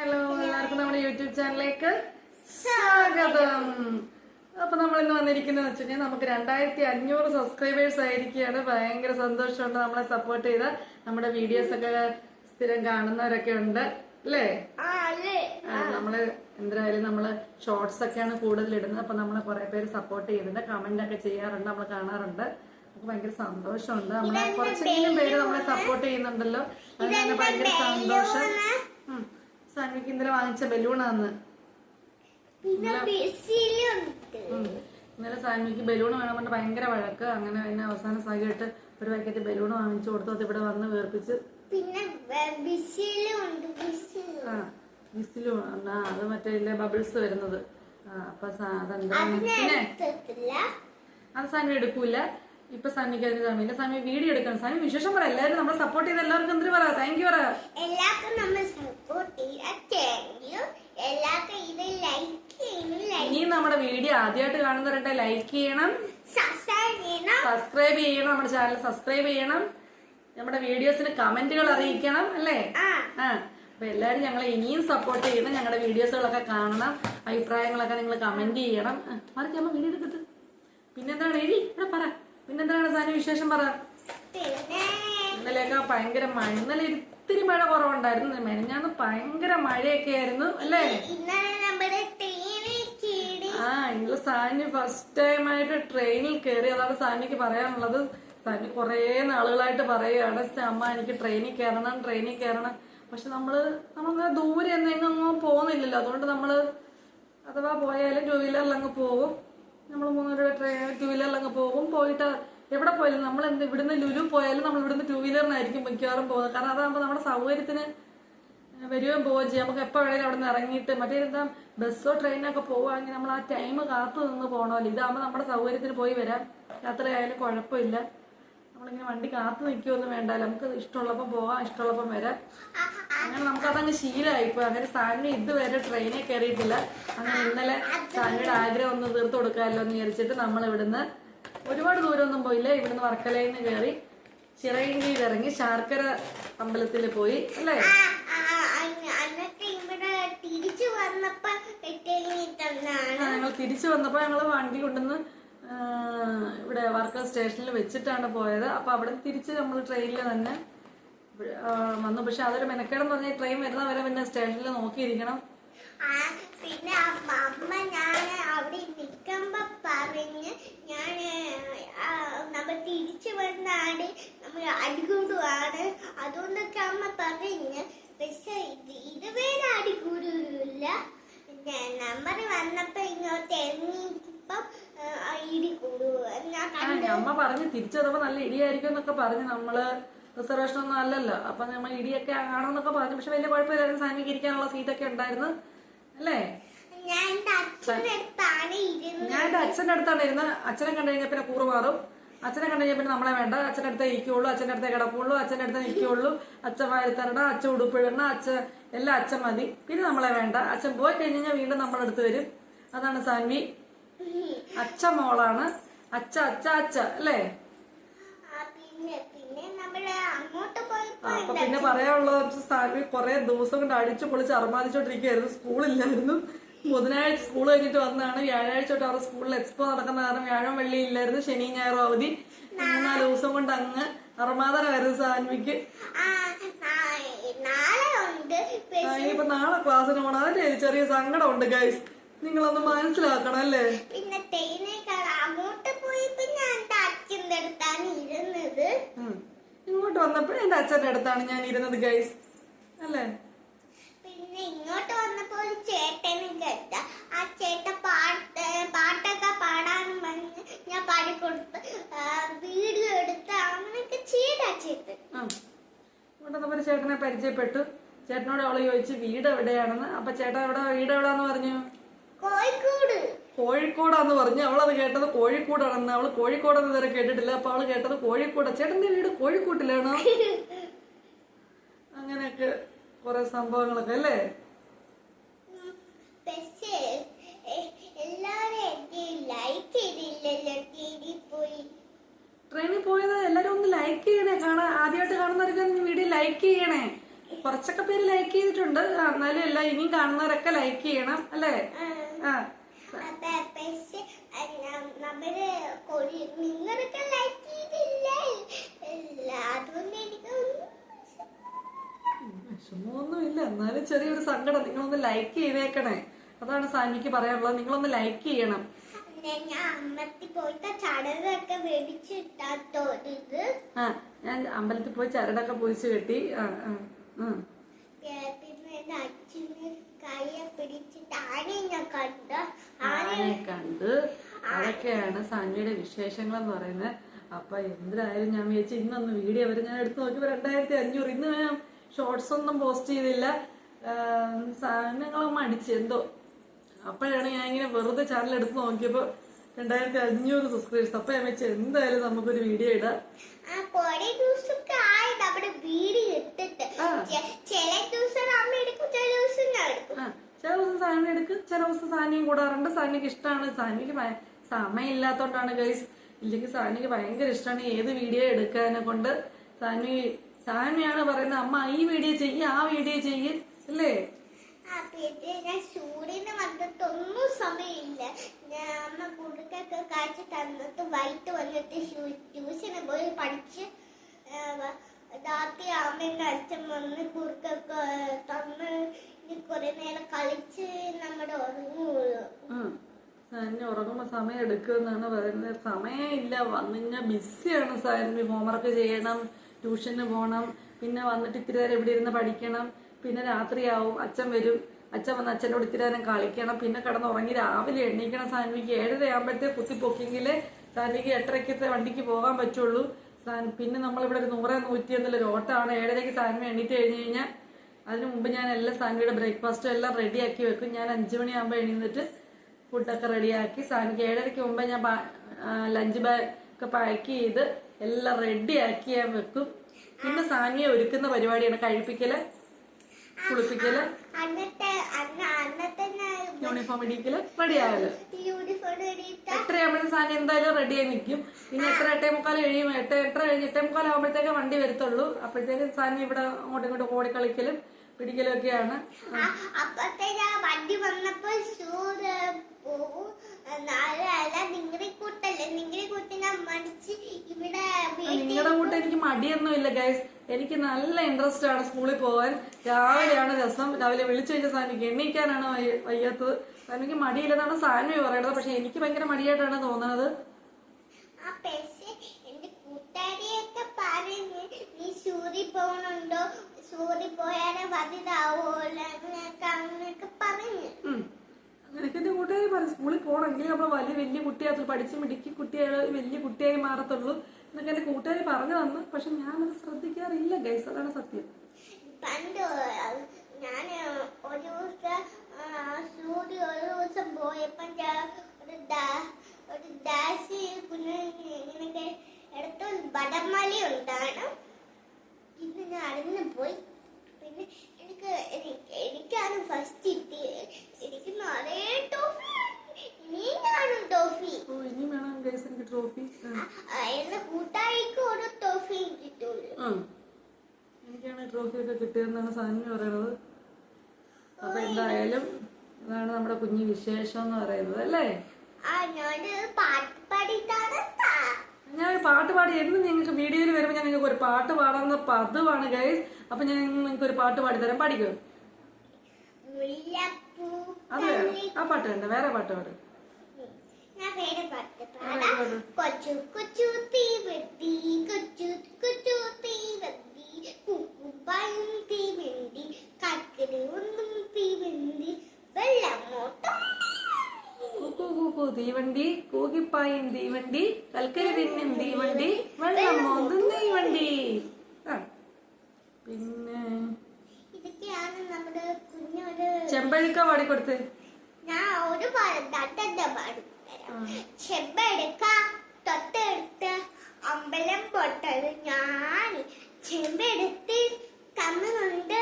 Hello എല്ലാവർക്കും നമ്മുടെ YouTube ചാനലിലേക്ക് സ്വാഗതം. അപ്പൊ നമ്മൾ ഇന്ന് വന്നിരിക്കുന്നത് വെച്ച് കഴിഞ്ഞാൽ നമുക്ക് രണ്ടായിരത്തി അഞ്ഞൂറ് സബ്സ്ക്രൈബേഴ്സ് ആയിരിക്കുകയാണ്. ഭയങ്കര സന്തോഷമുണ്ട് നമ്മളെ സപ്പോർട്ട് ചെയ്ത. നമ്മുടെ വീഡിയോസ് ഒക്കെ സ്ഥിരം കാണുന്നവരൊക്കെ ഉണ്ട് അല്ലേ? നമ്മൾ എന്തായാലും നമ്മൾ ഷോർട്സ് ഒക്കെയാണ് കൂടുതൽ ഇടുന്നത്. അപ്പൊ നമ്മളെ കുറെ പേര് സപ്പോർട്ട് ചെയ്യുന്നുണ്ട്. കമന്റ് ഒക്കെ ചെയ്യാറുണ്ട്. നമ്മൾ കാണാറുണ്ട്. നമുക്ക് ഭയങ്കര സന്തോഷമുണ്ട്. നമ്മളെ കുറച്ചെങ്കിലും പേര് നമ്മളെ സപ്പോർട്ട് ചെയ്യുന്നുണ്ടല്ലോ. അതിന് ഭയങ്കര സന്തോഷം. സാൻവിക്ക് ഇന്നലെ വാങ്ങിച്ച ബലൂണാന്ന് ഇന്നലെ സാൻവിക്ക് ബലൂൺ വേണം കൊണ്ട് ഭയങ്കര വഴക്ക്. അങ്ങനെ അതിന് അവസാന സഹിയിട്ട് ഒരു പാക്കറ്റ് ബലൂൺ വാങ്ങിച്ചു കൊടുത്തു. അത് ഇവിടെ വന്ന് വേർപ്പിച്ച് പിന്നെ ആ വിസിലും ആ അത് മറ്റേ ഇല്ലേ ബബിൾസ് വരുന്നത്. അപ്പൊ അതെന്താ? അത് സാമി എടുക്കൂല. ഇപ്പൊ സാമിക്ക് അതിന് സമയം സാമി വീഡിയോ എടുക്കണം. സാമി വിശേഷം പറ. എല്ലാവരും നമ്മളെ സപ്പോർട്ട് ചെയ്ത എല്ലാവർക്കും എന്തിനു പറ? താങ്ക് യു പറ എല്ലാവർക്കും നമ്മൾ സപ്പോർട്ട് ചെയ്യാം താങ്ക് യു എല്ലാവർക്കും ഇത് ലൈക്ക് ചെയ്യണം ലൈക്ക് ഇനിയും നമ്മുടെ വീഡിയോ ആദ്യമായിട്ട് കാണുന്നവരുടെ ലൈക്ക് ചെയ്യണം. സബ്സ്ക്രൈബ് ചെയ്യണം. നമ്മുടെ ചാനൽ സബ്സ്ക്രൈബ് ചെയ്യണം. നമ്മുടെ വീഡിയോസിന് കമന്റുകൾ അറിയിക്കണം അല്ലേ? ആ. അപ്പൊ എല്ലാരും ഞങ്ങളെ ഇനിയും സപ്പോർട്ട് ചെയ്യണം ഞങ്ങളുടെ വീഡിയോസുകളൊക്കെ കാണണം അഭിപ്രായങ്ങളൊക്കെ നിങ്ങൾ കമന്റ് ചെയ്യണം. ആ, മറിച്ച് അമ്മ വീഡിയോ എടുക്കട്ട്. പിന്നെന്താണ് എഴുതി ഇവിടെ പറ. പിന്നെന്താണ് സാധനം വിശേഷം പറ? ഇന്നലെയൊക്കെ ഭയങ്കര മഴ ഇന്നലെ ഇത്തിരി മഴ കുറവുണ്ടായിരുന്നു മെനഞ്ഞാന്ന് ഭയങ്കര മഴയൊക്കെ ആയിരുന്നു അല്ലേ? ഇന്നലെ നമ്മുടെ ആ ഇന്നലെ സാനി ഫസ്റ്റ് ടൈം ആയിട്ട് ട്രെയിനിൽ കയറി അതാണ് സാനിക്ക് പറയാനുള്ളത്. സാനി കുറേ നാളുകളായിട്ട് പറയുകയാണ് അമ്മ എനിക്ക് ട്രെയിനിൽ കയറണം ട്രെയിനിൽ കയറണം പക്ഷെ നമ്മൾ നമ്മളങ്ങനെ ദൂരെ എന്തെങ്കിലും പോകുന്നില്ലല്ലോ. അതുകൊണ്ട് നമ്മൾ അഥവാ പോയാലും ടൂ വീലറിൽ അങ്ങ് പോകും. നമ്മൾ മൂന്നൂരുടെ ട്രെയിൻ ടൂ വീലറിൽ അങ്ങ് പോകും. പോയിട്ട് എവിടെ പോയാലും നമ്മൾ എന്ത് ഇവിടുന്ന് ലുലു പോയാലും നമ്മൾ ഇവിടുന്ന് ടൂ വീലറിനായിരിക്കും മിക്കവാറും പോകുന്നത്. കാരണം അതാകുമ്പോൾ നമ്മുടെ സൗകര്യത്തിന് വരുകയും പോവുകയും ചെയ്യാം നമുക്ക് എപ്പോൾ വേണേലും അവിടെ നിന്ന് ഇറങ്ങിയിട്ട് മറ്റേ എന്താ ബസ്സോ ട്രെയിനൊക്കെ പോവുകയാണെങ്കിൽ നമ്മൾ ആ ടൈം കാത്തു നിന്ന് പോകണമല്ലോ ഇതാകുമ്പോൾ നമ്മുടെ സൗകര്യത്തിന് പോയി വരാം. യാത്രയായാലും കുഴപ്പമില്ല. നമ്മളിങ്ങനെ വണ്ടി കാത്തു നിൽക്കുമൊന്നും വേണ്ട നമുക്ക് ഇഷ്ടമുള്ളപ്പം പോവാം ഇഷ്ടമുള്ളപ്പം വരാം. അങ്ങനെ നമുക്കതങ്ങ് ശീലമായി ഇപ്പൊ അങ്ങനെ സാനിന് ഇതുവരെ ട്രെയിനിൽ കയറിയിട്ടില്ല അങ്ങനെ ഇന്നലെ സാനിയുടെ ആഗ്രഹം ഒന്ന് തീർത്ത് കൊടുക്കാമല്ലോ എന്ന് വിചാരിച്ചിട്ട് നമ്മൾ ഇവിടുന്ന് ഒരുപാട് ദൂരമൊന്നും പോയില്ല. ഇവിടുന്ന് വർക്കലയിൽ നിന്ന് കയറി ചിറയൻകീഴിൽ ഇറങ്ങി ശാർക്കര അമ്പലത്തിൽ പോയി അല്ലേ ആ, ആ, അന്ന- അന്നത്തെ ഇവിടെ തിരിച്ചു വന്നപ്പോ ട്രെയിനിൽ തന്നാണ് ആ, ഞങ്ങൾ തിരിച്ചു വന്നപ്പോൾ ഞങ്ങൾ വണ്ടി കൊണ്ടുവന്ന് ഇവിടെ വർക്കർ സ്റ്റേഷനിൽ വെച്ചിട്ടാണ് പോയത്. അപ്പൊ അവിടെ തിരിച്ച് നമ്മൾ ട്രെയിനിൽ തന്നെ വന്നു. പക്ഷെ അതൊരു മെനക്കേടെന്ന് പറഞ്ഞാൽ ട്രെയിൻ വരുന്ന വരെ പിന്നെ സ്റ്റേഷനിൽ നോക്കിയിരിക്കണം. പിന്നെ അമ്മ ഞാൻ അവിടെ നിൽക്കുമ്പോ പറഞ്ഞ് ഞാൻ നമ്മൾ തിരിച്ചു വന്നാണ് നമ്മൾ അടികൂടുവാണ് അതുകൊണ്ടൊക്കെ അമ്മ പറഞ്ഞ് പക്ഷെ ഇത് ഇതുവരെ അടികൂടില്ല നമ്പർ വന്നപ്പോ ഇങ്ങോട്ട് ഇറങ്ങിയപ്പം ആ, ഇടി അമ്മ പറഞ്ഞു തിരിച്ചു വന്നപ്പോ നല്ല ഇടിയായിരിക്കും എന്നൊക്കെ പറഞ്ഞു നമ്മൾ റിസർവേഷൻ ഒന്നും അല്ലല്ലോ. അപ്പൊ നമ്മൾ ഇടിയൊക്കെ ആണെന്നൊക്കെ പറഞ്ഞു. പക്ഷെ വലിയ കുഴപ്പമില്ലായിരുന്നു. സാനിക്ക് ഇരിക്കാനുള്ള സീറ്റൊക്കെ ഉണ്ടായിരുന്നു. അല്ലേ? ഞാൻ എന്റെ അച്ഛന്റെ അടുത്താണ് ഇരുന്നത്. അച്ഛനെ കണ്ടു കഴിഞ്ഞാൽ പിന്നെ കൂറ് മാറും. അച്ഛനെ കണ്ടു കഴിഞ്ഞാൽ പിന്നെ നമ്മളെ വേണ്ട. അച്ഛന്റെ അടുത്തേ ഇരിക്കുള്ളൂ. അച്ഛന്റെ അടുത്തേ കിടക്കുള്ളൂ. അച്ഛന്റെ അടുത്തേ നിൽക്കുള്ളൂ. അച്ഛൻ വാരിത്തരണ്ട. അച്ഛൻ ഉടുപ്പിടണം അച്ഛൻ എല്ലാം അച്ഛൻ മതി. പിന്നെ നമ്മളെ വേണ്ട. അച്ഛൻ പോയി കഴിഞ്ഞാൽ വീണ്ടും നമ്മളെടുത്ത് വരും. അതാണ് സാൻവി. അച്ഛ മോളാണ് അച്ഛ അച്ഛ അച്ഛ അല്ലേ? അപ്പൊ പിന്നെ പറയാനുള്ളത് സാൻവി കുറെ ദിവസം കൊണ്ട് അടിച്ചു പൊളിച്ച് അർമാദിച്ചോണ്ടിരിക്കുകയായിരുന്നു സ്കൂളില്ലായിരുന്നു. ബുധനാഴ്ച സ്കൂൾ കഴിഞ്ഞിട്ട് വന്നതാണ്. വ്യാഴാഴ്ച തൊട്ട് അവരുടെ സ്കൂളിൽ എക്സ്പോ നടക്കുന്ന കാരണം വ്യാഴം വെള്ളി ഇല്ലായിരുന്നു. ശനി ഞായറും അവധി. മൂന്നാൽ ദിവസം കൊണ്ട് അങ്ങ് അർമാദനായിരുന്നു സാൻവിക്ക്. പക്ഷെ നാളെ ക്ലാസ്സിന് പോകണം അതിന്റെ ചെറിയ സങ്കടമുണ്ട് ഗൈസ് നിങ്ങളൊന്ന് മനസ്സിലാക്കണം അല്ലേ പിന്നെ ട്രെയിനേക്കാൾ അങ്ങോട്ട് പോയി ഞാൻ എന്റെ അച്ഛന്റെ അടുത്താണ് ഇരുന്നത്. ഇങ്ങോട്ട് വന്നപ്പോഴും എന്റെ അച്ഛന്റെ അടുത്താണ് ഞാൻ ഇരുന്നത് ഗൈസ് അല്ലേ? പിന്നെ ഇങ്ങോട്ട് വന്നപ്പോൾ ഒരു ചേട്ടനെ കേട്ട. ആ ചേട്ട പാട്ട് പാട്ടൊക്കെ പാടാൻ പറഞ്ഞ് ഞാൻ പാടിക്കൊടുത്ത് വീഡിയോ എടുത്ത് അങ്ങനെയൊക്കെ ചെയ്താ. ചേട്ടൻ ഇവിടെ ചേട്ടനെ പരിചയപ്പെട്ടു. ചേട്ടനോട് അവൾ ചോദിച്ചു വീട് എവിടെയാണെന്ന് അപ്പൊ ചേട്ടൻ എവിടെ? വീട് എവിടെയാന്ന് പറഞ്ഞു. കോഴിക്കോടാന്ന് പറഞ്ഞു അവളത് കേട്ടത് കോഴിക്കോടാണെന്ന്. അവൾ കോഴിക്കോടെന്ന് ഇതുവരെ കേട്ടിട്ടില്ല. അപ്പൊ അവൾ കേട്ടത് കോഴിക്കോട്. ചേട്ടന്റെ വീട് കോഴിക്കോട്ടിലാണോ? അങ്ങനെയൊക്കെ കുറെ സംഭവങ്ങളൊക്കെ അല്ലേ? ട്രെയിനിൽ പോയത് എല്ലാരും ഒന്ന് ലൈക്ക് ചെയ്യണേ കാണാൻ ആദ്യമായിട്ട് കാണുന്നവർക്ക് വീഡിയോ ലൈക്ക് ചെയ്യണേ. കുറച്ചൊക്കെ പേര് ലൈക്ക് ചെയ്തിട്ടുണ്ട്. എന്നാലും എല്ലാം ഇനിയും കാണുന്നവരൊക്കെ ലൈക്ക് ചെയ്യണം അല്ലേ? ആ. പക്ഷെ നമ്മൾ കൊടി- നിങ്ങളൊക്കെ ലൈക്ക് ചെയ്തില്ലേ? അതുകൊണ്ട് എനിക്ക് വിഷമമൊന്നും ഇല്ല എന്നാലും ചെറിയൊരു സങ്കടം. നിങ്ങളൊന്ന് ലൈക്ക് ചെയ്തേക്കണേ. അതാണ് സാമിക്ക് പറയാനുള്ളത്. നിങ്ങളൊന്ന് ലൈക്ക് ചെയ്യണം. ഞാൻ അമ്മത്തി പോയിട്ട് ഇത്. ആ ഞാൻ അമ്പലത്തിൽ പോയി ചരടൊക്കെ പൊതിച്ച് കെട്ടി ആ ആ ആ. പിന്നെ അച്ഛന് കയ്യെ പിടിച്ചിട്ട് ആനയെ ഞാൻ കണ്ട ആനയെ കണ്ട് അതൊക്കെയാണ് സാനിയുടെ വിശേഷങ്ങൾ എന്ന് പറയുന്നത്. അപ്പൊ എന്തായാലും ഞാൻ വിചാരിച്ചു ഇന്നൊന്ന് വീഡിയോ വരെ ഞാൻ എടുത്തു നോക്കിയപ്പോ രണ്ടായിരത്തി അഞ്ഞൂറ് ഇന്ന് ഞാൻ ഷോർട്സ് ഒന്നും പോസ്റ്റ് ചെയ്തില്ല. സാധനങ്ങളൊന്നും അടിച്ച് എന്തോ. അപ്പോഴാണ് ഞാൻ ഇങ്ങനെ വെറുതെ ചാനൽ എടുത്ത് നോക്കിയപ്പോ രണ്ടായിരത്തി അഞ്ഞൂറ് സബ്സ്ക്രൈബേഴ്സ് അപ്പൊ ഞാൻ വെച്ച് എന്തായാലും നമുക്കൊരു വീഡിയോ ഇടാം. നമ്മുടെ വീഡിയോ ഇട്ടിട്ട്. ആ. ചെ- ചില ദിവസം അമ്മ എടുക്കും ചില ദിവസം ഞാൻ എടുക്കും. ആ. ചില ദിവസം സാധനം എടുക്കും ചില ദിവസം സാധനം കൂടാറുണ്ട്. സാനിക്ക് ഇഷ്ടമാണ് സാനിക്ക് സമയമില്ലാത്തോണ്ടാണ് ഗൈസ് ഇല്ലെങ്കിൽ സാനിക്ക് ഭയങ്കര ഇഷ്ടമാണ് ഏത് വീഡിയോ എടുക്കാനെ കൊണ്ട്. സാനി സാധനയാണ് പറയുന്നത് അമ്മ ഈ വീഡിയോ ചെയ്യ് ആ വീഡിയോ ചെയ്യ്. അല്ലേ? സൂര്യന് വന്നിട്ടൊന്നും സമയമില്ല. അമ്മ കുടുക്കൊക്കെ കാഴ്ച തന്നിട്ട് വൈകിട്ട് വന്നിട്ട് ട്യൂഷന് പോയി പഠിച്ച് രാത്രി അമ്മേന്റെ അച്ഛൻ വന്ന് കുറുക്കൊക്കെ തന്ന് കുറെ ഉറങ്ങുമ്പോ സമയം എടുക്കുമെന്നാണ് പറയുന്നത്. സമയമില്ല. വന്നു കഴിഞ്ഞാൽ ബിസിയാണ് സാറിന് ഹോംവർക്ക് ചെയ്യണം ട്യൂഷന് പോകണം പിന്നെ വന്നിട്ട് ഇത്തിരി നേരം ഇവിടെ ഇരുന്ന് പഠിക്കണം പിന്നെ രാത്രിയാവും അച്ഛൻ വരും. അച്ഛൻ വന്ന് അച്ഛനോട് ഇത്തിരി നേരം കളിക്കണം പിന്നെ കിടന്ന് ഉറങ്ങി രാവിലെ എണ്ണീക്കണം സാൻവിക്ക് ഏഴര ആകുമ്പോഴത്തെ കുത്തിപ്പൊക്കിയെങ്കിലേ സാൻവിക്ക് എട്ടരക്കത്തെ വണ്ടിക്ക് പോകാൻ പറ്റുള്ളൂ. പിന്നെ നമ്മളിവിടെ ഒരു നൂറ് നൂറ്റി എന്നുള്ളൊരു ഓട്ടമാണ്. ഏഴരയ്ക്ക് സാൻവി എണ്ണീറ്റ് കഴിഞ്ഞ് കഴിഞ്ഞാൽ അതിന് മുമ്പ് ഞാൻ എല്ലാ സാനിയുടെ ബ്രേക്ക്ഫാസ്റ്റും എല്ലാം റെഡിയാക്കി വെക്കും. ഞാൻ അഞ്ചു മണിയാകുമ്പോൾ എണീന്നിട്ട് ഫുഡൊക്കെ റെഡിയാക്കി സാനിക്ക് ഏഴരയ്ക്ക് മുമ്പേ ഞാൻ ലഞ്ച് ബാഗ് ഒക്കെ പാക്ക് ചെയ്ത് എല്ലാം റെഡിയാക്കി ഞാൻ വെക്കും. പിന്നെ സാനിയെ ഒരുക്കുന്ന പരിപാടിയാണ് കഴിപ്പിക്കൽ കുളിപ്പിക്കൽ യൂണിഫോം ഇടിക്കൽ റെഡിയാകൽ എട്ടരയാകുമ്പോഴത്തെ സാനി എന്തായാലും റെഡിയായി നിൽക്കും പിന്നെ എത്ര എട്ടേ മുക്കാൽ കഴിയും. എട്ട് എട്ടര കഴിഞ്ഞ് എട്ടേ മുക്കാൽ ആകുമ്പോഴത്തേക്ക് വണ്ടി വരത്തുള്ളൂ. അപ്പോഴത്തേക്ക് സാനി ഇവിടെ അങ്ങോട്ടും ഇങ്ങോട്ടും ഓടിക്കളിക്കലും. പിടിക്കലും ഒക്കെയാണ് അപ്പത്തേക്ക് ആ വണ്ടി വന്നപ്പോൾ പോകും നിങ്ങളുടെ കൂട്ടം എനിക്ക് മടിയൊന്നും ഇല്ല ഗൈസ് എനിക്ക് നല്ല ഇൻട്രസ്റ്റ് ആണ് സ്കൂളിൽ പോകാൻ രാവിലെയാണ് രസം. രാവിലെ വിളിച്ചു വെച്ച സാനിക്ക് എണ്ണീക്കാനാണ് വയ്യ- വയ്യാത്തത്. സാനിക്ക് മടിയില്ലെന്നാണ് സാൻവി പറയുന്നത്. പക്ഷെ എനിക്ക് ഭയങ്കര മടിയായിട്ടാണ് തോന്നുന്നത് നീ സൂര്യ പോകണുണ്ടോ പറഞ്ഞു. എന്റെ കൂട്ടുകാരി പറയും. സ്കൂളിൽ പോകണമെങ്കിൽ നമ്മൾ വലിയ വലിയ കുട്ടിയാകത്തുള്ളൂ പഠിച്ച് മിടുക്കി കുട്ടികൾ വലിയ കുട്ടിയായി മാറത്തുള്ളൂ എന്നൊക്കെ എന്റെ കൂട്ടുകാരി പറഞ്ഞു തന്നു. പക്ഷെ ഞാനത് ശ്രദ്ധിക്കാറില്ല ഗൈസ് അതാണ് സത്യം. പണ്ട് ഞാൻ ഒരു ദിവസം സൂര്യ ഒരു ദിവസം പോയപ്പോ ഒരു ദാ- ഒരു ദാസി കുഞ്ഞ് ഇങ്ങനെ എടുത്ത. വടമലി ഉണ്ടാണ്. ഇന്ന് ഞാൻ അടന്നു പോയി. പിന്നെ എനിക്ക് എനിക്ക് എനിക്കാണ് ഫസ്റ്റ് കിട്ടി. എനിക്ക് നിറയെ ടോഫി നീ കാണും ടോഫി ഓ ഇനി വേണം ഗൈസ് എനിക്ക് ട്രോഫി. എന്റെ കൂട്ടായിക്ക് ഒരു ടോഫി കിട്ടുള്ളൂ. എനിക്കാണ് ട്രോഫി ഒക്കെ കിട്ടിയെന്നാണ് സാധനം പറയുന്നത്. അപ്പൊ എന്തായാലും അതാണ് നമ്മുടെ കുഞ്ഞു വിശേഷം എന്ന് പറയുന്നത് അല്ലേ? ആ ഞാൻ പാട്ട് പാടിയിട്ടാണ് ഞാൻ ഒരു പാട്ട് പാടി എന്നും നിങ്ങൾക്ക് വീഡിയോയിൽ വരുമ്പോൾ ഞാൻ നിങ്ങൾക്ക് ഒരു പാട്ട് പാടാവുന്ന പതിവാണ് ഗൈസ് അപ്പൊ ഞാൻ നിങ്ങൾക്ക് ഒരു പാട്ട് പാടി തരാം. പാടിക്കോ അതെ ആ പാട്ട് വേണ്ട. വേറെ പാട്ട് പാട്. കൊച്ചു. കൊച്ചു കൊച്ചു വെട്ടി കൊച്ചു കൊച്ചു തീ കുക്കുപ്പായും തീവണ്ടി കാക്കന് ഒന്നും തീവണ്ടി വെള്ളമോട്ടം കൂക്കു തീവണ്ടി കൂകിപ്പായും തീവണ്ടി കൽക്കരി തിന്നും തീവണ്ടി വെള്ളം മോന്തും തീവണ്ടി. പിന്നെ ചെമ്പഴുക്ക പാടിക്കൊടുത്ത് ഞാൻ ഒരു പാടും ചെമ്പെടുക്ക തൊട്ടെടുത്ത് അമ്പലം പൊട്ടത് ഞാൻ ചെമ്പെടുത്ത് കണ്ണുകൊണ്ട്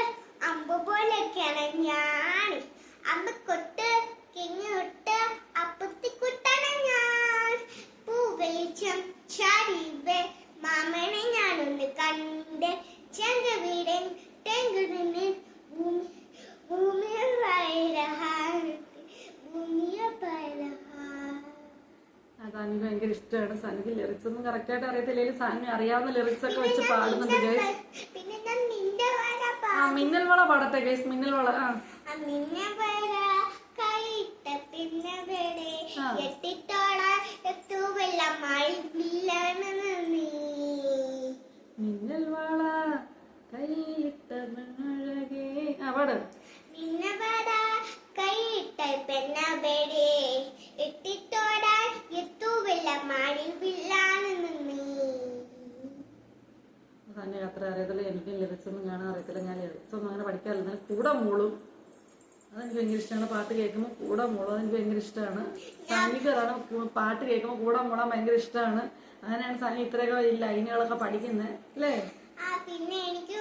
അമ്പ് പോലെയൊക്കെയാണ് ഞാൻ അമ്പ കൊട്ട് കിങ്ങൊട്ട് അപ്പത്തിക്കുട്ടാണ് ഞാൻ പൂ വെളിച്ചം ചാരിവേ മാമനെ ഞാനൊന്ന് കണ്ട് ചെങ്ക വീടൻ തെങ്ങുന്നു സാനിക്ക് ഭയങ്കര സാനിക്ക് ലിറിക്സ് ഒന്നും കറക്റ്റ് ആയിട്ട് അറിയത്തില്ലെങ്കിൽ സാനി അറിയാവുന്ന ലിറിക്സ് ഒക്കെ വെച്ച് പാടുന്നുണ്ട് ഗൈസ് പിന്നെ ഞാൻ നിന്റെ വര പാ- ആ മിന്നൽ വള പാടട്ടെ ഗൈസ് മിന്നൽ വള ആ മിന്നൽ വള കൈയിട്ട മഴകേ ആ പാട്. മിന്നൽ വള കൈയിട്ട പിന്നെ വേടെ എത്തിത്തോള എത്തുവല്ല മഴയില്ലാണ് നീ സാനിക്ക് അത്ര അറിയത്തില്ല. എനിക്കും ലിറിക്സ് ഒന്നും കാണാൻ അറിയത്തില്ല. ഞാൻ ലിറിക്സ് ഒന്നും അങ്ങനെ പഠിക്കാറില്ല. എന്നാലും കൂടെ മൂളും. അതെനിക്ക് ഭയങ്കര ഇഷ്ടമാണ്. പാട്ട് കേൾക്കുമ്പോൾ കൂടെ മൂളും അതെനിക്ക് ഭയങ്കര ഇഷ്ടമാണ്. സാനിക്ക് പാട്ട് കേൾക്കുമ്പോൾ കൂടെ മൂളാൻ ഭയങ്കര ഇഷ്ടമാണ്. അങ്ങനെയാണ് സാനി ഇത്രയൊക്കെ ഈ ലൈനുകളൊക്കെ പഠിക്കുന്നത്. അല്ലേ? പിന്നെ എനിക്ക്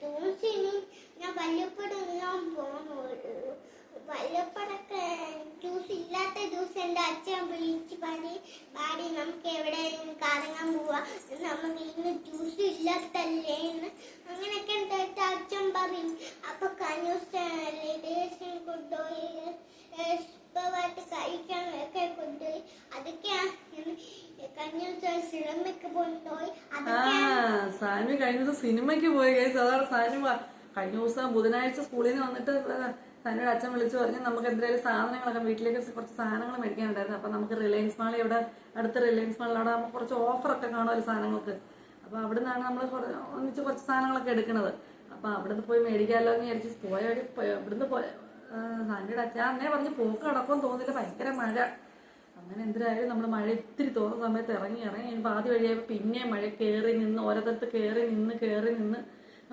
ട്യൂഷന് ഞാൻ വല്ലപ്പോഴെല്ലാം പോണു വല്ലപ്പോഴൊക്കെ ജ്യൂസ് ഇല്ലാത്ത ദിവസം എന്റെ അച്ഛൻ വിളിച്ച് പാടി പാടി നമുക്ക് എവിടെയെങ്കിലും കറങ്ങാൻ പോവാ. നമുക്ക് ഇന്ന് ജ്യൂസ് ഇല്ലാത്തല്ലേ എന്ന് അങ്ങനെയൊക്കെ എന്തായിട്ട് അച്ഛൻ പറയും. അപ്പൊ ലേഡീസിനെ കൊണ്ടുപോയി സുഖമായിട്ട് കഴിക്കാൻ ഒക്കെ കൊണ്ടുപോയി. അതൊക്കെയാണ് സാനു കഴിഞ്ഞ ദിവസം സിനിമയ്ക്ക് പോയി കേസ് അതാണ് സാനു കഴിഞ്ഞ ദിവസം ബുധനാഴ്ച സ്കൂളിൽ നിന്ന് വന്നിട്ട് സാനുയുടെ അച്ഛൻ വിളിച്ചു പറഞ്ഞു നമുക്ക് എന്തെങ്കിലും സാധനങ്ങളൊക്കെ വീട്ടിലേക്ക് കുറച്ച് സാധനങ്ങൾ മേടിക്കാനുണ്ടായിരുന്നു. അപ്പൊ നമുക്ക് റിലയൻസ് മാളിൽ ഇവിടെ അടുത്ത റിലയൻസ് മാളിൽ അവിടെ നമുക്ക് കുറച്ച് ഓഫറൊക്കെ കാണുമല്ലോ സാധനങ്ങൾക്ക്. അപ്പോൾ അവിടെ നിന്നാണ് നമ്മൾ ഒന്നിച്ച് കുറച്ച് സാധനങ്ങളൊക്കെ എടുക്കുന്നത് അപ്പോൾ അവിടുന്ന് പോയി മേടിക്കാമല്ലോ എന്ന് വിചാരിച്ച് പോയ വഴി ഇവിടുന്ന് പോയ സാനിയുടെ അച്ഛൻ അന്നേ പറഞ്ഞ് പോക്ക് കിടക്കുമെന്ന് തോന്നില്ല ഭയങ്കര മഴ. അങ്ങനെ എന്തിനായാലും നമ്മൾ മഴ ഇത്തിരി തോന്നുന്ന സമയത്ത് ഇറങ്ങി ഇറങ്ങി ഇനി ആദ്യ വഴിയായപ്പോൾ പിന്നെ മഴ കയറി നിന്ന് ഓരോരുത്തരത്ത് കയറി നിന്ന് കയറി നിന്ന്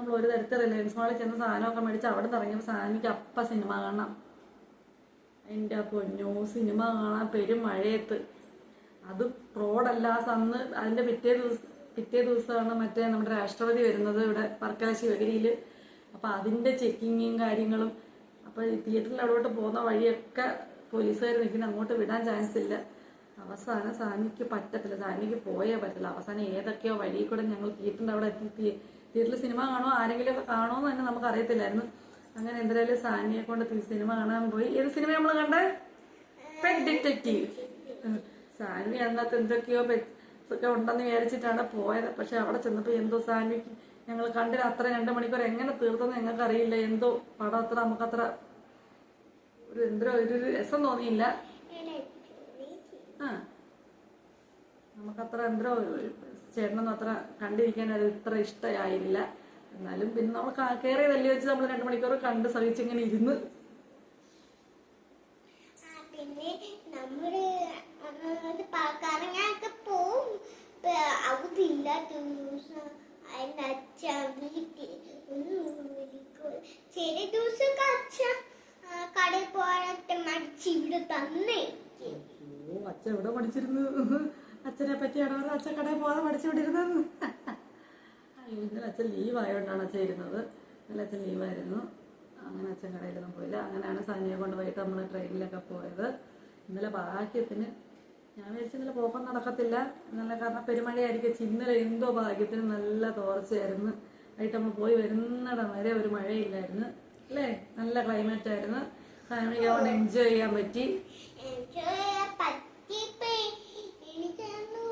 നമ്മൾ ഒരു തരത്തിൽ റിലയൻസ് മാളിൽ ചെന്ന് സാധനമൊക്കെ മേടിച്ച് അവിടെ നിന്ന് ഇറങ്ങിയപ്പോൾ സാധനിക്ക് അപ്പ സിനിമ കാണാം എന്റെ പൊന്നോ സിനിമ കാണാൻ പെരും മഴയത്ത്. അത് പ്രോഡല്ല അന്ന് അതിന്റെ പിറ്റേ ദിവസം പിറ്റേ ദിവസമാണ് മറ്റേ നമ്മുടെ രാഷ്ട്രപതി വരുന്നത് ഇവിടെ വർക്കല ശിവഗിരിയിൽ അപ്പോൾ അതിന്റെ ചെക്കിങ്ങും കാര്യങ്ങളും അപ്പോൾ തിയേറ്ററിൽ അവിടോട്ട് പോകുന്ന വഴിയൊക്കെ പോലീസുകാർ നിൽക്കുന്ന അങ്ങോട്ട് വിടാൻ ചാൻസ് ഇല്ല. അവസാനം സാനിക്ക് പറ്റത്തില്ല. സാനിക്ക് പോയേ പറ്റില്ല അവസാനം ഏതൊക്കെയോ വഴിയിൽ കൂടെ ഞങ്ങൾ തിയേറ്ററിന്റെ അവിടെ എത്തി തിയേറ്ററിൽ സിനിമ കാണുമോ ആരെങ്കിലും ഒക്കെ എന്ന് തന്നെ നമുക്ക് അറിയത്തില്ലായിരുന്നു അങ്ങനെ എന്തായാലും സാനിയെ കൊണ്ട് സിനിമ കാണാൻ പോയി. ഏത് സിനിമ നമ്മൾ കണ്ടേ? പെറ്റ് ഡിറ്റക്റ്റീവ് സാൻവി അതിനകത്ത് എന്തൊക്കെയോ ഒക്കെ ഉണ്ടെന്ന് വിചാരിച്ചിട്ടാണ് പോയത്. പക്ഷെ അവിടെ ചെന്നപ്പോൾ എന്തോ സാൻവിക്ക് ഞങ്ങൾ കണ്ടില്ല അത്ര രണ്ട് മണിക്കൂർ എങ്ങനെ തീർത്തെന്ന് ഞങ്ങൾക്ക് അറിയില്ല എന്തോ പടം അത്ര നമുക്കത്ര ഒരു എന്തോ ഒരു രസം തോന്നിയില്ല. ആ. നമുക്കത്ര എന്തോ ചേട്ടനൊന്നും അത്ര കണ്ടിരിക്കാൻ അത് ഇത്ര ഇഷ്ടമായില്ല എന്നാലും പിന്നെ നമ്മൾ കയറിയതല്ലേ വെച്ച് നമ്മൾ രണ്ടു മണിക്കൂർ കണ്ട് സഹിച്ചിങ്ങനെ ഇരുന്ന്. പിന്നെ നമ്മൾ അത് പ- കറങ്ങാനൊക്കെ പോവും. ഇപ്പൊ അവധില്ല ദിവസം അതിന്റെ അച്ഛൻ വീട്ടിൽ ഒന്നും വിളിക്കും ചില ദിവസമൊക്കെ അച്ഛൻ ആ, കടയിൽ പോകാനൊക്കെ മടിച്ച് ഇവിടെ തന്നെ ഓ അച്ഛൻ എവിടെ പഠിച്ചിരുന്നു അച്ഛനെ പറ്റിയാണ് പറഞ്ഞത്. അച്ഛൻ കടയിൽ പോകാതെ പഠിച്ചുകൊണ്ടിരുന്നത്. അയ്യോ ഇന്നലെ അച്ഛൻ ലീവായോണ്ടാണ് അച്ഛൻ ഇരുന്നത്. ഇന്നലെ അച്ഛൻ ലീവായിരുന്നു അങ്ങനെ അച്ഛൻ കടയിലൊന്നും പോയില്ല. അങ്ങനെയാണ് സനിയെ കൊണ്ട് വൈകിട്ട് നമ്മൾ ട്രെയിനിലൊക്കെ പോയത്. ഇന്നലെ ഭാഗ്യത്തിന് ഞാൻ വിചാരിച്ചു ഇന്നലെ പോക്കം നടക്കത്തില്ല. ഇന്നലെ കാരണം പെരുമഴയായിരിക്കും. ഇന്നലെ എന്തോ ഭാഗ്യത്തിന് നല്ല തോർച്ചയായിരുന്നു. ആയിട്ട് നമ്മൾ പോയി വരുന്നിടം വരെ ഒരു മഴയില്ലായിരുന്നു. അല്ലേ? നല്ല ക്ലൈമറ്റ് ആയിരുന്നു. ഫാമിലി അവിടെ എൻജോയ് ചെയ്യാൻ പറ്റി എനിക്ക് പറ്റിപ്പോയി എനിക്കൊന്നു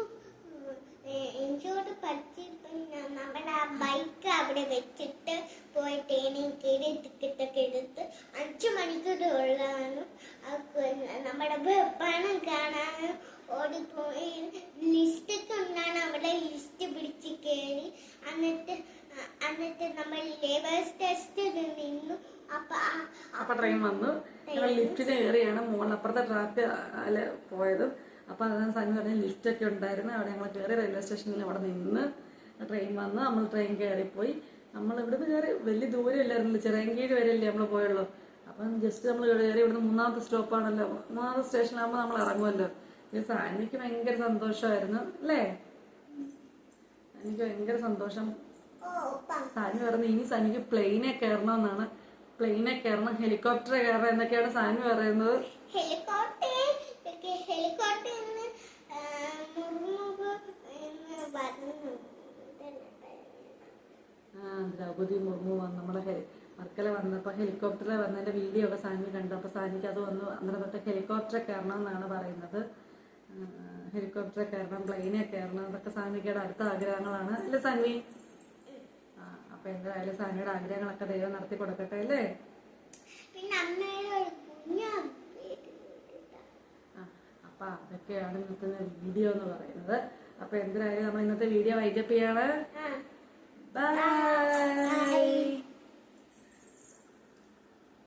എനിക്കോട് പറ്റിപ്പോയി ഞാൻ നമ്മുടെ ആ ബൈക്ക് അവിടെ വെച്ചിട്ട് പോയിട്ട് എനിക്ക് ടിക്കറ്റൊക്കെ എടുത്ത് അഞ്ചു മണിക്കൂർ ഉള്ളതാണ് നമ്മുടെ പണം കാണാനും ഓടിപ്പോയി. ലിസ്റ്റ് ഒക്കെ ഉണ്ടാണ് അവിടെ ലിസ്റ്റ് പിടിച്ച് കയറി എന്നിട്ട് എന്നിട്ട് നമ്മൾ ലേബേഴ്സ് ടെസ്റ്റ് നിന്നു. അപ്പൊ ട്രെയിൻ വന്നു. ഞങ്ങൾ കയറിയാണ് മുകളിൽ അപ്പുറത്തെ ട്രാക്ക് പോയത്. അപ്പൊ അതിന് സമയം പറഞ്ഞ ലിഫ്റ്റ് ഒക്കെ ഉണ്ടായിരുന്നു. അവിടെ ഞങ്ങൾ കയറി റെയിൽവേ സ്റ്റേഷനിൽ അവിടെ നിന്ന് ട്രെയിൻ വന്ന് നമ്മൾ ട്രെയിൻ കയറിപ്പോയി നമ്മൾ ഇവിടുന്ന് കയറി വലിയ ദൂരം ഇല്ലായിരുന്നല്ലോ ചിറയൻകീഴ് വരെയല്ലേ നമ്മൾ പോയുള്ളൂ. അപ്പം ജസ്റ്റ് നമ്മൾ കയറി ഇവിടുന്ന് മൂന്നാമത്തെ സ്റ്റോപ്പാണല്ലോ മൂന്നാമത്തെ സ്റ്റേഷനാകുമ്പോൾ നമ്മൾ ഇറങ്ങുമല്ലോ. ഇത് സാനിക്ക് ഭയങ്കര സന്തോഷമായിരുന്നു അല്ലേ? എനിക്ക് ഭയങ്കര സന്തോഷം. സാനി പറഞ്ഞു ഇനി സനിക്ക് പ്ലെയിനെ കയറണമെന്നാണ്. പ്ലെയിനെ കയറണം. ഹെലികോപ്റ്ററെ കയറണം എന്നൊക്കെയാണ് സാനി പറയുന്നത്. ഹെലികോപ്റ്റർ ഹെലികോപ്റ്റർ എന്ന് മുർമുഖ് എന്ന് പറഞ്ഞു ആ ദ്രൗപതി മുർമു വന്ന് നമ്മുടെ ഹെ വർക്കല വന്നപ്പോൾ ഹെലികോപ്റ്ററിൽ വന്നതിന്റെ വീഡിയോ ഒക്കെ സാനി കണ്ടു. അപ്പോൾ സാനിക്ക് അത് വന്നു. അന്നേരം തൊട്ട് ഹെലികോപ്റ്ററെ കയറണം എന്നാണ് പറയുന്നത്. ഹെലികോപ്റ്ററെ കയറണം പ്ലെയിനെ കയറണം അതൊക്കെ സാനിക്കയുടെ അടുത്ത ആഗ്രഹങ്ങളാണ്. അല്ലേ സാൻവി ആ അപ്പൊ എന്തായാലും സാനിയുടെ ആഗ്രഹങ്ങളൊക്കെ ദൈവം നടത്തി കൊടുക്കട്ടെ അല്ലേ? അപ്പൊ അതൊക്കെയാണ് ഇന്നത്തെ വീഡിയോ എന്ന് പറയുന്നത്. അപ്പൊ എന്തായാലും നമ്മൾ ഇന്നത്തെ വീഡിയോ വൈകിട്ട് ചെയ്യാണ്. ആ ബൈ